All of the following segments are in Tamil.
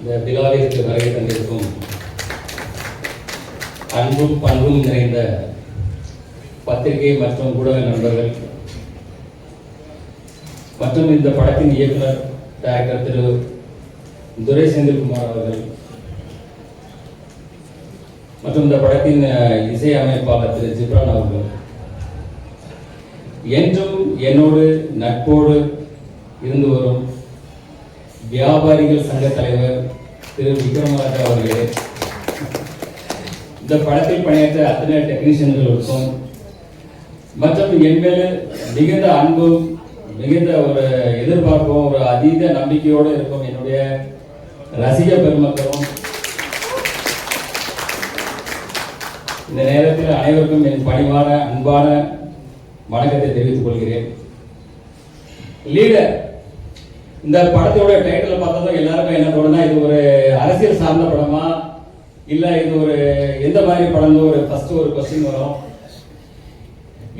இந்த விழாவிற்கு வருகை தந்திருக்கும் அன்பும் பண்பும் நிறைந்த பத்திரிகை மற்றும் ஊடக நண்பர்கள் மற்றும் இந்த படத்தின் இயக்குனர் டைரக்டர் திரு துரை செந்தில்குமார் அவர்கள் மற்றும் இந்த படத்தின் இசையமைப்பாளர் இசை அமைப்பாளர் திரு ஜிப்ரான் அவர்கள். என்றும் என்னோடு நட்போடு இருந்து வரும் வியாபாரிகள் சங்க தலைவர் திரு விக்ரமராஜா அவர்களே இந்த படத்தில் பணியாற்ற அத்தனை டெக்னீஷியன்களுக்கும் மற்றும் என் மேல மிகுந்த அன்பும் மிகுந்த ஒரு எதிர்பார்ப்பும் ஒரு அதீத நம்பிக்கையோடு இருக்கும் என்னுடைய ரசிக பெருமக்களும். இந்த நேரத்தில் அனைவருக்கும் என் பணிவான அன்பான வணக்கத்தை தெரிவித்துக் கொள்கிறேன். லீடர் இந்த படத்தோட டைட்டில் பார்த்ததும் எல்லாருக்கும் என்ன தோணுனா இது ஒரு அரசியல் சார்ந்த படமா? இல்லை இது ஒரு எந்த மாதிரி படம்னு ஒரு ஃபர்ஸ்ட் ஒரு கொஸ்டின் வரும்.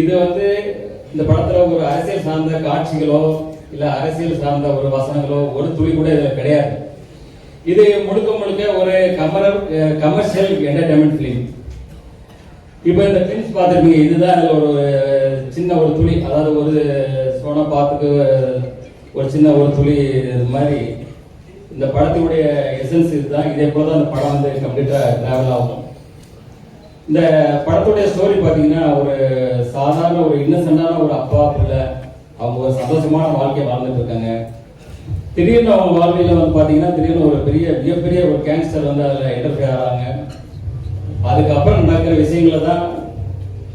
இது வந்து இந்த படத்தில் ஒரு அரசியல் சார்ந்த காட்சிகளோ இல்லை அரசியல் சார்ந்த ஒரு வசனங்களோ ஒரு துளி கூட இதில் கிடையாது. இது முழுக்க முழுக்க ஒரு கமரல் கமர்ஷியல் என்டர்டைன்மெண்ட் ஃபிலிம் இப்போ இந்த ஃபிலிம்ஸ் பார்த்துருப்பீங்க இதுதான் அதில் ஒரு சின்ன ஒரு துளி அதாவது ஒரு சோனா பார்த்துக்கு ஒரு சின்ன ஒரு துளி இது மாதிரி இந்த படத்தினுடைய எசன்ஸ் இதுதான். இதே போல தான் அந்த படம் வந்து கம்ப்ளீட்டாக ட்ராவல் ஆகும். இந்த படத்துடைய ஸ்டோரி பார்த்தீங்கன்னா ஒரு சாதாரண ஒரு இன்னசென்டான ஒரு அப்பா பிள்ளை அவங்க ஒரு சந்தோஷமான வாழ்க்கையை வாழ்ந்துட்டு இருக்காங்க. திடீர்னு அவங்க வாழ்க்கையில் வந்து பார்த்தீங்கன்னா திடீர்னு ஒரு பெரிய மிகப்பெரிய ஒரு கேங்ஸ்டர் வந்து அதில் என்டர்ஃபியர் ஆகிறாங்க அதுக்கப்புறம் நடக்கிற விஷயங்களை தான்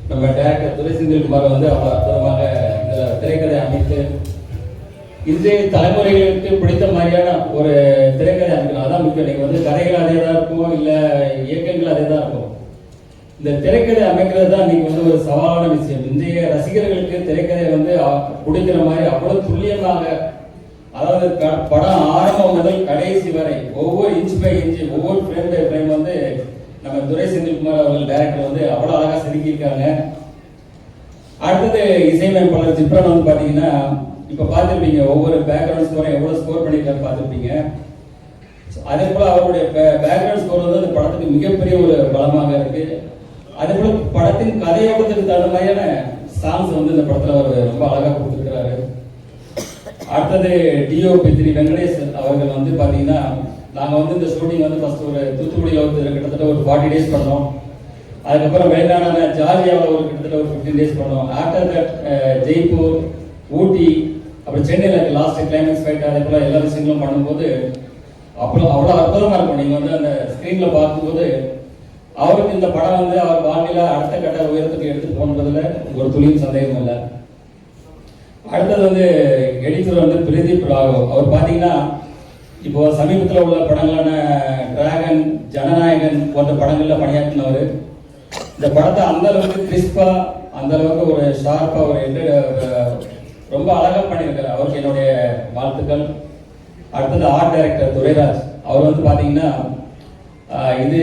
நம்ம டேரக்டர் துரை செந்தில்குமார் வந்து அவ்வளோ அற்புதமாக இதில் திரைக்கதை அமைத்து இன்றைய தலைமுறைகளுக்கு பிடித்த மாதிரியான ஒரு திரைக்கதை அமைக்கணும் அதான் முக்கியம். நீங்கள் வந்து கதைகள் அதே தான் இருக்கும் இல்லை இயக்கங்கள் அதே தான் இருக்கும். இந்த திரைக்கதை அமைக்கிறது தான் நீங்கள் வந்து ஒரு சவாலான விஷயம். இன்றைய ரசிகர்களுக்கு திரைக்கதை வந்து பிடிக்கிற மாதிரி அவ்வளோ துல்லியமாக அதாவது க- படம் ஆரம்பம் முதல் கடைசி வரை ஒவ்வொரு இன்ச் பை இன்ச் ஒவ்வொரு ஃப்ரேம் பை ஃப்ரேம் வந்து நம்ம துரை செந்தில்குமார் அவர்கள் டைரக்டர் வந்து அவ்வளோ அழகாக செதுக்கியிருக்காங்க. அடுத்தது இசையமைப்பாளர் ஜிப்ரான் வந்து பார்த்தீங்கன்னா இப்போ பார்த்துருப்பீங்க ஒவ்வொரு பேக்ரவுண்ட் ஸ்கோரும் எவ்வளோ ஸ்கோர் பண்ணியிருக்காரு பார்த்துருப்பீங்க. அதே போல அவருடைய பேக்ரவுண்ட் ஸ்கோர் வந்து அந்த படத்துக்கு மிகப்பெரிய ஒரு பலமாக இருக்கு. அதே போல படத்தின் கதையோட்டத்துக்கு தகுந்த மாதிரியான சாங்ஸ் வந்து இந்த படத்தில் அவர் ரொம்ப அழகாக கொடுத்துருக்கிறாரு. அடுத்தது டிஓபி திரு வெங்கடேஷ் அவர்கள் வந்து பார்த்தீங்கன்னா நாங்கள் வந்து இந்த ஷூட்டிங் வந்து ஃபர்ஸ்ட் ஒரு தூத்துக்குடியில் வந்து கிட்டத்தட்ட ஒரு ஃபார்ட்டி டேஸ் பண்ணோம். அதுக்கப்புறம் வெளிநாடான ஜார்ஜியாவில் ஒரு கிட்டத்தட்ட ஒரு ஃபிஃப்டீன் டேஸ் பண்ணோம். ஆஃப்டர் தட் ஜெய்ப்பூர் ஊட்டி அப்புறம் சென்னையில் லாஸ்ட் கிளைமேக்ஸ் ஃபைட் அதே போல் எல்லா விஷயங்களும் பண்ணும்போது அப்புறம் அவ்வளோ அற்புதமாக இருக்கும். நீங்கள் வந்து அந்த ஸ்க்ரீனில் பார்க்கும்போது அவருக்கு இந்த படம் வந்து அவர் வாழ்க்கையில் அடுத்த கட்ட உயரத்துக்கு எடுத்து போனதில் ஒரு துளியும் சந்தேகம் இல்லை. அடுத்தது வந்து எடிட்டர் வந்து பிரதீப் ராகவ். அவர் பார்த்தீங்கன்னா இப்போ சமீபத்தில் உள்ள படங்களான டிராகன் ஜனநாயகன் போன்ற படங்களில் பணியாற்றினவர். இந்த படத்தை அந்த அளவுக்கு கிறிஸ்பா அந்த அளவுக்கு ஒரு ஷார்ப்பாக ஒரு என்டர் ரொம்ப அழகாக பண்ணியிருக்காரு. அவருக்கு என்னுடைய வாழ்த்துக்கள். அடுத்தது ஆர்ட் டைரக்டர் துரைராஜ். அவர் வந்து பார்த்தீங்கன்னா இது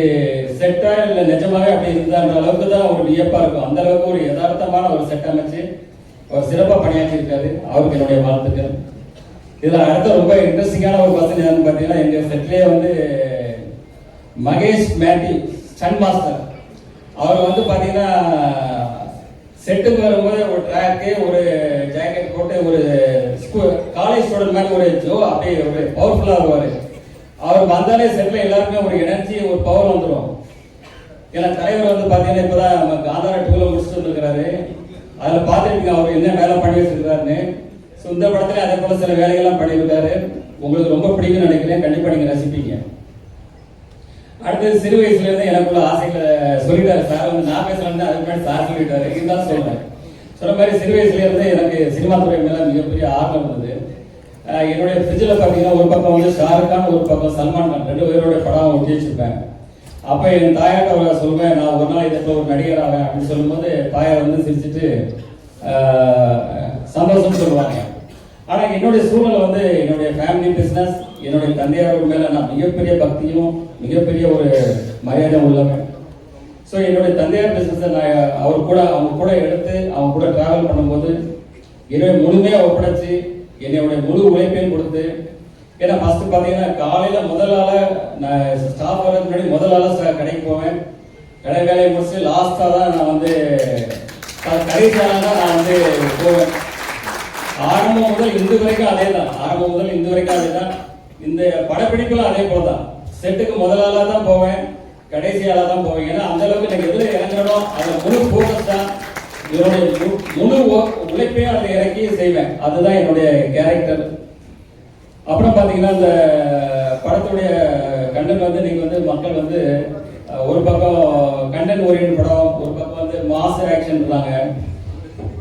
செட்டா இல்லை நிஜமாவே அப்படி இருந்தான்ற அளவுக்கு தான் ஒரு வியப்பாக இருக்கும். அந்த அளவுக்கு ஒரு யதார்த்தமான ஒரு செட் அமைச்சு அவர் சிறப்பாக பணியாற்றியிருக்காரு. அவருக்கு என்னுடைய வாழ்த்துக்கள். இதில் அடுத்த ரொம்ப இன்ட்ரெஸ்டிங்கான ஒரு பர்சன் யாருன்னு பார்த்தீங்கன்னா எங்கள் செட்லேயே வந்து மகேஷ் மேட்டி சன் மாஸ்டர் அவர் வந்து பார்த்தீங்கன்னா செட்டுக்கு வரும்போது ஒரு ட்ராக்கு ஒரு ஜாக்கெட் போட்டு ஒரு ஸ்கூல் காலேஜ் ஸ்டூடெண்ட் மாதிரி ஒரு ஜோ அப்படியே ஒரு பவர்ஃபுல்லாக வருவாரு. அவர் வந்தாலே செட்டில் எல்லாருக்குமே ஒரு எனர்ஜி ஒரு பவர் வந்துடும் ஏன்னா தலைவர் வந்து பார்த்தீங்கன்னா இப்போ தான் நம்ம காந்தாரா டூவில் முடிச்சுட்டு வந்துருக்கிறாரு. அதில் பார்த்துருக்கீங்க அவர் என்ன வேலை பண்ணி வச்சிருக்காருன்னு. ஸோ இந்த படத்துல அதே போல் சில வேலைகள்லாம் பண்ணியிருக்காரு. உங்களுக்கு ரொம்ப பிடிக்கும்னு நினைக்கிறேன். கண்டிப்பாக நீங்கள் ரசிப்பீங்க. அடுத்தது சிறு வயசுல இருந்து எனக்குள்ள ஆசைகளை சொல்லிட்டாரு சார். வந்து நான் பேசுறேன்னு அதுக்கு முன்னாடி சார் சொல்லிட்டாரு. இதுதான் சொல்றேன். சொன்ன மாதிரி சிறு வயசுல இருந்து எனக்கு சினிமா துறை மேல மிகப்பெரிய ஆர்வம் இருந்தது. என்னுடைய ஃப்ரிட்ஜில் பார்த்தீங்கன்னா ஒரு பக்கம் வந்து ஷாருக் கான் ஒரு பக்கம் சல்மான் கான். ரெண்டு பேருடைய படம் ஒட்டி வச்சிருப்பேன். அப்போ என் தாயாட்ட அவரை சொல்லுவேன் நான் ஒரு நாள் இதில் ஒரு நடிகர் ஆவேன் அப்படின்னு சொல்லும்போது தாயார் வந்து சிரிச்சிட்டு சந்தோஷம் சொல்லுவாங்க. ஆனால் என்னுடைய சூழ்நிலை வந்து என்னுடைய ஃபேமிலி பிஸ்னஸ் என்னுடைய தந்தையார் மேலே நான் மிகப்பெரிய பக்தியும் மிகப்பெரிய ஒரு மரியாதை உள்ளவன். ஸோ என்னுடைய தந்தையார் பிஸ்னஸை நான் அவர் கூட அவங்க கூட எடுத்து அவங்க கூட ட்ராவல் பண்ணும்போது என்னுடைய முழுமையாக ஒப்படைச்சு என்னுடைய முழு உழைப்பையும் கொடுத்து ஏன்னா ஃபஸ்ட்டு பார்த்தீங்கன்னா காலையில் முதல் ஆளாக நான் ஸ்டாஃப் வரதுக்கு முன்னாடி முதல் ஆளாக கடைக்கு போவேன். கடை வேலையை முடிச்சு லாஸ்ட்டாக தான் நான் வந்து க- கடைசி தான் நான் வந்து போவேன். ஆரம்பம் முதல் இந்து வரைக்கும் அதே தான் ஆரம்பம் முதல் இந்து வரைக்கும் அதே தான் இந்த படப்பிடிப்புல அதே போல தான் செட்டுக்கு முதல் தான் போவேன் கடைசியால தான் போவேன். ஏன்னா அந்த அளவுக்கு எனக்கு எதுல இறங்கணும் அதை முழு ஃபோக்கஸ் தான். என்னுடைய முழு உழைப்பையும் அதை இறக்கி செய்வேன். அதுதான் என்னுடைய கேரக்டர் அப்புறம் பார்த்தீங்கன்னா இந்த படத்துடைய கண்டென்ட் வந்து நீங்கள் வந்து மக்கள் வந்து ஒரு பக்கம் கண்டென்ட் ஓரியன்ட் படம் ஒரு பக்கம் வந்து மாஸ் ஆக்ஷன்றாங்க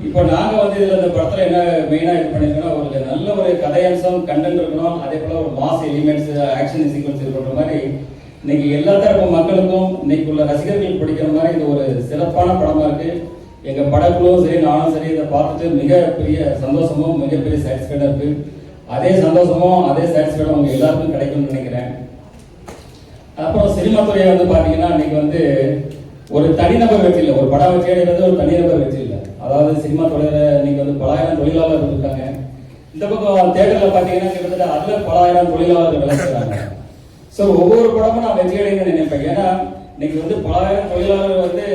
இப்போ நாங்கள் வந்து இதில் இந்த படத்தில் என்ன மெயினாக இது பண்ணியிருக்கோம்னா ஒரு நல்ல ஒரு கதையம்சம் கண்டென்ட் இருக்கணும் அதே போல் ஒரு மாஸ் எலிமெண்ட்ஸ் ஆக்ஷன் சீக்வன்ஸ் இருக்கிற மாதிரி இன்னைக்கு எல்லா தரப்பு மக்களுக்கும் இன்னைக்கு உள்ள ரசிகர்கள் பிடிக்கிற மாதிரி இது ஒரு சிறப்பான படமா இருக்கு. எங்க படக்குழுவும் சரி நானும் சரி இதை பார்த்துட்டு மிகப்பெரிய சந்தோஷமும் மிகப்பெரிய சாட்டிஸ்ஃபைடாக இருக்கு. அதே சந்தோஷமும் அதே சாட்டிஸ்ஃபைடும் உங்க எல்லாருக்கும் கிடைக்கும்னு நினைக்கிறேன். அப்புறம் சினிமா துறையை வந்து பாத்தீங்கன்னா இன்னைக்கு வந்து ஒரு தனிநபர் வெற்றி இல்லை. ஒரு படம் வெற்றி அடைகிறது ஒரு தனிநபர் வெற்றி இல்லை. அதாவது சினிமா தொழில இன்னைக்கு வந்து பலாயிரம் தொழிலாளர்கள் இருக்காங்க. இந்த பக்கம் தேட்டர்ல பாத்தீங்கன்னா கிட்டத்தட்ட அதுல பலாயிரம் தொழிலாளர்கள் வேலை செய்றாங்க. ஸோ ஒவ்வொரு படமும் நான் வெற்றி அடையணும்னு நினைப்பேன். ஏன்னா இன்னைக்கு வந்து பலாயிரம் தொழிலாளர்கள் வந்து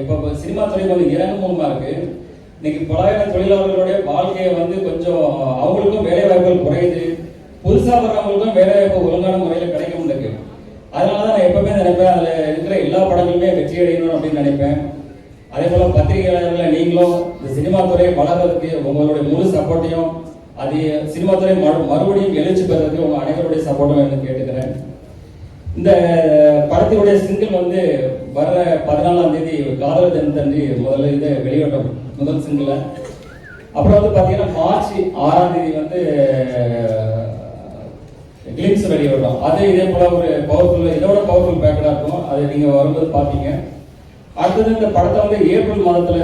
இப்போ சினிமா துறை கொஞ்சம் இறங்கும் மூலமா இருக்கு. இன்னைக்கு பலாயிரம் தொழிலாளர்களுடைய வாழ்க்கையை வந்து கொஞ்சம் அவங்களுக்கும் வேலை வாய்ப்புகள் குறையுது. புதுசா வர்றவங்களுக்கும் வேலை வாய்ப்பு ஒழுங்கான முறையில் கிடைக்க அதனால தான் நான் எப்பவுமே நினைப்பேன் அதில் இருக்கிற எல்லா படங்களுமே வெற்றி அடையணும் அப்படின்னு நினைப்பேன். அதே போல் பத்திரிகையாளர்களை நீங்களும் இந்த சினிமா துறையை வளர்றதுக்கு உங்களுடைய முழு சப்போர்ட்டையும் அது சினிமா துறை மறு- மறுபடியும் எழுச்சி பெறதுக்கு உங்கள் அனைவருடைய சப்போர்ட்டும் வேணும்னு கேட்டுக்கிறேன். இந்த படத்தினுடைய சிங்கிள் வந்து வர்ற பதினாலாம் தேதி காதலர் தினத்தன்றி முதல்ல இது வெளியிட்டோம் முதல் சிங்கிளை அப்புறம் வந்து பார்த்தீங்கன்னா மார்ச் ஆறாம் தேதி வந்து கிளிம்ஸ் வெளியிடுறோம் அது இதே போல ஒரு பவர்ஃபுல் இதோட பவர்ஃபுல் பேக்கடாக இருக்கும் அதை நீங்கள் வரும்போது பார்த்தீங்க அடுத்தது இந்த படத்தை வந்து ஏப்ரல் மாதத்தில்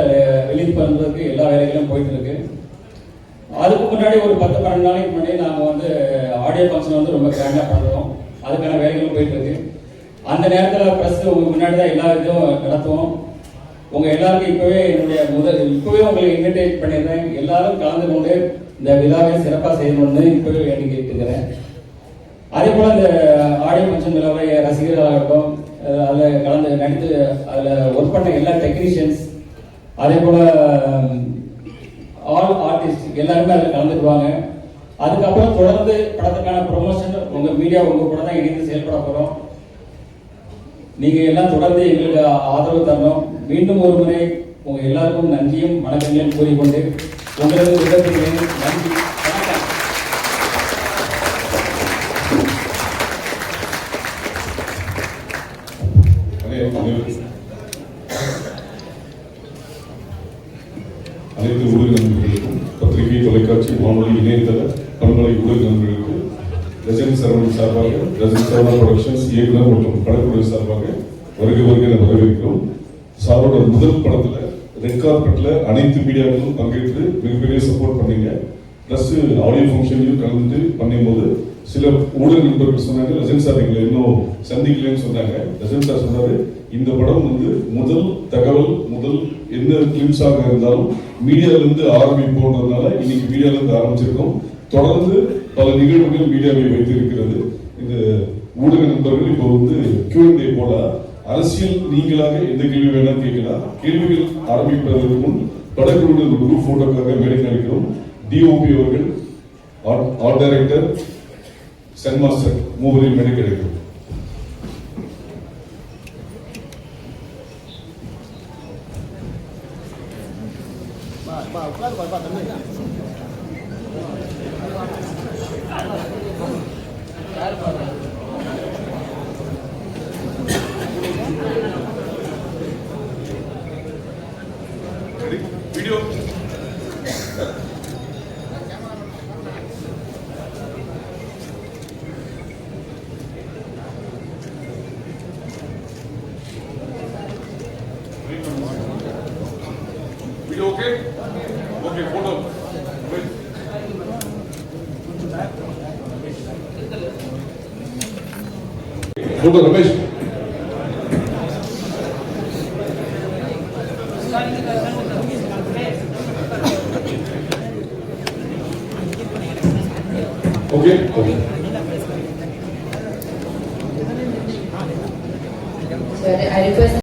ரிலீஸ் பண்ணுறதுக்கு எல்லா வேலைகளும் போயிட்டு இருக்கு. அதுக்கு முன்னாடி ஒரு பத்து பன்னெண்டு நாளைக்கு முன்னாடி நாங்கள் வந்து ஆடியோ ஃபங்க்ஷன் வந்து ரொம்ப கிராண்டாக பண்ணுறோம். அதுக்கான வேலைகளும் போயிட்டு இருக்கு. அந்த நேரத்தில் ப்ரெஸ் உங்க முன்னாடி தான் எல்லா இதுவும் நடத்துவோம். உங்க எல்லாருக்கும் இப்பவே என்னுடைய முதல் இப்பவே உங்களை இன்விடேட் பண்ணிடுறேன். எல்லாரும் கலந்து கொண்டு இந்த விழாவை சிறப்பாக செய்யணும்னு இப்பவே வேண்டி கேட்டுக்கிறேன் அதே போல இந்த ஆடியோ ஃபங்க்ஷன் விழாவை ரசிகர்களாக இருக்கட்டும் அதில் கலந்து நடித்து அதில் ஒர்க் பண்ண எல்லா டெக்னீஷியன்ஸ் அதே போல் ஆல் ஆர்டிஸ்ட் எல்லாருமே அதில் கலந்துக்குவாங்க. அதுக்கப்புறம் தொடர்ந்து படத்துக்கான ப்ரொமோஷன் உங்கள் மீடியா உங்கள் கூட தான் இணைந்து செயல்பட போகிறோம் நீங்கள் எல்லாம் தொடர்ந்து எங்களுக்கு ஆதரவு தரணும். மீண்டும் ஒரு முறை உங்கள் எல்லாருக்கும் நன்றியும் வணக்கங்களையும் கூறிக்கொண்டு உங்களுக்கு உதவி நன்றி. தொலைக்காட்சி வானொலி இணையதள பண்பலை ஊடக நண்பர்களுக்கு ரஜினி சரவணன் சார்பாக ரஜினி சரவணா ப்ரொடக்ஷன்ஸ் இயக்குனர் மற்றும் படக்குழு சார்பாக வருகை வருகை வரவேற்கிறோம். சாரோட முதல் படத்துல ரெட் கார்பெட்ல அனைத்து மீடியாக்களும் பங்கேற்று மிகப்பெரிய சப்போர்ட் பண்ணீங்க. ப்ளஸ் ஆடியோ ஃபங்க்ஷன்லையும் கலந்து பண்ணும்போது சில ஊடக நண்பர்கள் சொன்னாங்க ரஜன் சார் எங்களை இன்னும் சந்திக்கலன்னு சொன்னாங்க. ரஜன் சார் சொன்னாரு இந்த படம் வந்து முதல் தகவல் முதல் என்ன கிளிம்ஸாக இருந்தாலும் மீடியாவிலிருந்து ஆரம்பிப்போன்றதுனால இன்னைக்கு மீடியாவிலிருந்து ஆரம்பிச்சிருக்கோம். தொடர்ந்து பல நிகழ்வுகள் மீடியாவை வைத்திருக்கிறது. இந்த ஊடக நண்பர்கள் இப்போ வந்து கியூஎன்ஏ போல அரசியல் நீங்களாக எந்த கேள்வி வேணாலும் கேட்கலாம். கேள்விகள் ஆரம்பிப்பதற்கு முன் படக்குழுடைய குரூப் போட்டோக்காக மேடைக்கு அளிக்கிறோம் டிஓபி அவர்கள் ஆர்ட் டைரக்டர் சன் மாஸ்டர் மூவரையும் மேடைக்கு photo Ramesh okay okay I request